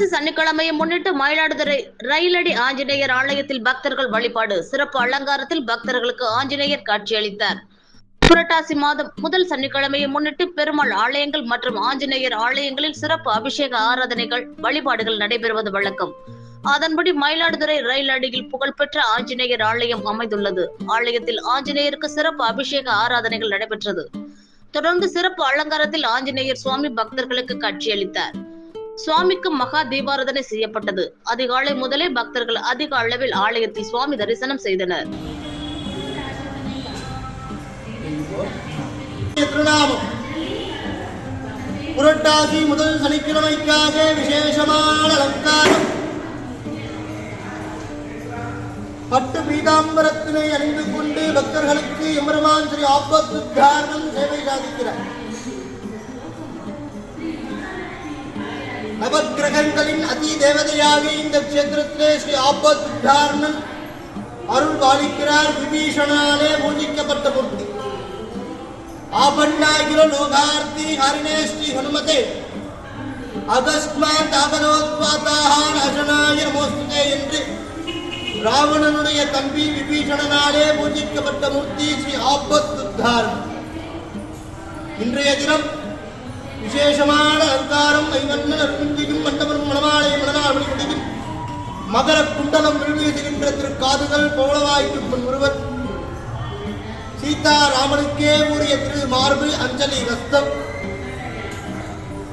புரட்டாசி சனிக்கிழமையை முன்னிட்டு மயிலாடுதுறை ரயிலடி ஆஞ்சநேயர் ஆலயத்தில் பக்தர்கள் வழிபாடு. சிறப்பு அலங்காரத்தில் பக்தர்களுக்கு ஆஞ்சநேயர் காட்சியளித்தார். புரட்டாசி மாதம் முதல் சனிக்கிழமையை முன்னிட்டு பெருமாள் ஆலயங்கள் மற்றும் ஆஞ்சநேயர் ஆலயங்களில் சிறப்பு அபிஷேக ஆராதனைகள் வழிபாடுகள் நடைபெறுவது வழக்கம். அதன்படி மயிலாடுதுறை ரயில் அடியில் புகழ்பெற்ற ஆஞ்சநேயர் ஆலயம் அமைந்துள்ளது. ஆலயத்தில் ஆஞ்சநேயருக்கு சிறப்பு அபிஷேக ஆராதனைகள் நடைபெற்றது. தொடர்ந்து சிறப்பு அலங்காரத்தில் ஆஞ்சநேயர் சுவாமி பக்தர்களுக்கு காட்சியளித்தார். சுவாமிக்கு மகா தீபாரதனை செய்யப்பட்டது. அதிகாலை முதலே பக்தர்கள் அதிக அளவில் ஆலயத்தில் சுவாமி தரிசனம் செய்தனர். புரட்டாசி முதல் சனிக்கிழமைக்காக விசேஷமான அலங்காரம். பட்டு பீதாம்பரத்தினை அணிந்து கொண்டு பக்தர்களுக்கு எம்பெருமான் ஸ்ரீ ஆபத்து தாரணம் சேவை சாதிக்கிறார். நவகிரகங்களின் அதி தேவதையாக இந்த கஷேத்திரத்திலே ஸ்ரீ ஆபத் அருள் பாலிக்கிறார். விபீஷணாலே பூஜிக்கப்பட்ட மூர்த்தி. ஆபண்டாகிர லோகார்த்தி ஹரிணே ஸ்ரீ ஹனுமதே. அகஸ்மாத் அகரோத்வாதாக நாசனாய நமோஸ்துதே என்று ராவணனுடைய தம்பி விபீஷணனாலே பூஜிக்கப்பட்ட மூர்த்தி ஸ்ரீ ஆபத் உத்தாரணம் இன்றைய தினம் விசேஷமான அலங்காரம் ஐவண்ணன் அருந்தியும் மண்டபம் மணமாலை மணநாள் முடியும் மகர குண்டலம் விழுவீசுகின்ற திருக்காதுகள் போலவாய்க்கும் முன் ஒருவர். சீதா ராமனுக்கே உரிய திரு மார்பு அஞ்சலி ரஸ்தம்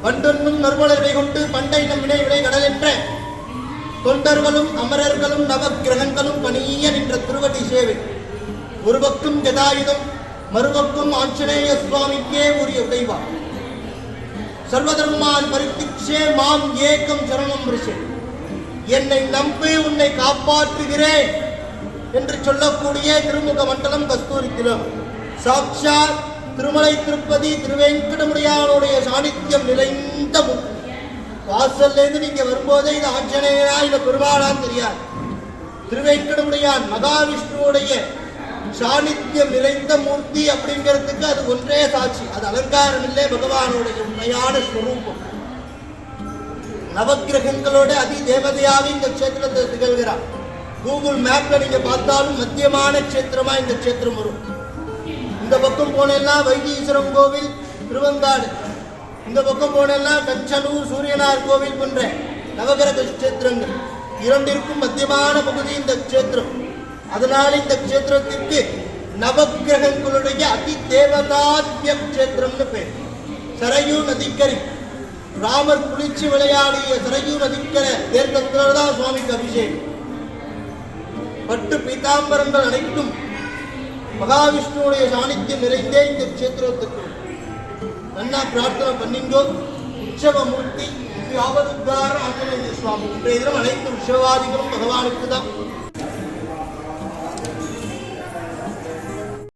பண்டொன்னும் நறுமலர்வை கொண்டு பண்டை நம் வினை வினை கடல் என்ற. தொண்டர்களும் அமரர்களும் நவக்கிரகங்களும் பணிய நின்ற திருவடி சேவை ஒரு பக்கம் கதாயுதம் மறுபக்கம் ஆஞ்சநேய சுவாமிக்கே உரிய உடைவா சர்வதர்மான் பரித்திச்சே மாம் ஏக்கம் சரணம் ரிஷே. என்னை நம்பி உன்னை காப்பாற்றுகிறேன் என்று சொல்லக்கூடிய திருமுக மண்டலம் கஸ்தூரி திலம். திருமலை திருப்பதி திருவேங்கடமுடியானுடைய சாநித்தியம் நிறைந்த மு- வாசல்ல இருந்து நீங்க வரும்போதே இது ஆஞ்சநேயரா இல்ல பெருமாளான்னு தெரியாது. திருவேங்கடமுடியான் மகாவிஷ்ணுவுடைய சாநித்தியம் நிறைந்த மூர்த்தி அப்படிங்கிறதுக்கு அது ஒன்றே சாட்சி. அது அலங்காரம் இல்லை பகவானுடைய உண்மையான ஸ்வரூபம். நவக்கிரகங்களோட அதி தேவதையாக இந்த க்ஷேத்திரத்தில் திகழ்கிறார். கூகுள் மேப்ல நீங்க பார்த்தாலும் மத்தியமான க்ஷேத்திரமா இந்த க்ஷேத்திரம் வரும். இந்த பக்கம் போனெல்லாம் வைத்தீஸ்வரம் கோவில் திருவங்காடு இந்த பக்கம் போனெல்லாம் கஞ்சனூர் சூரியனார் கோவில் போன்ற நவகிரக கஷேத்திரங்கள். இரண்டிற்கும் மத்தியமான பகுதி இந்த கஷேத்திரம். அதனால இந்த க்ஷேத்திரத்திற்கு நவகிரகங்களுடைய அதி தேவதாத்ய க்ஷேத்திரம்னு பேர். சரையூ நதிக்கரை. ராமர் குளிச்சு விளையாடிய சரையூ நதிக்கரை தேர்தத்தில் தான் சுவாமிக்கு அபிஷேகம். பட்டு பீதாம்பரங்கள் அனைத்தும் மகாவிஷ்ணுவுடைய சாணித்தியம் நிறைந்தே இந்த க்ஷேத்திரத்துக்கு. நன்னா பிரார்த்தனை பண்ணிங்கோ. உற்சவமூர்த்தி ஸ்ரீ ஆபதுத்தார ஆஞ்சநேய சுவாமி. இன்றைய தினம் அனைத்து உற்சவாதிகளும் பகவானுக்கு தான்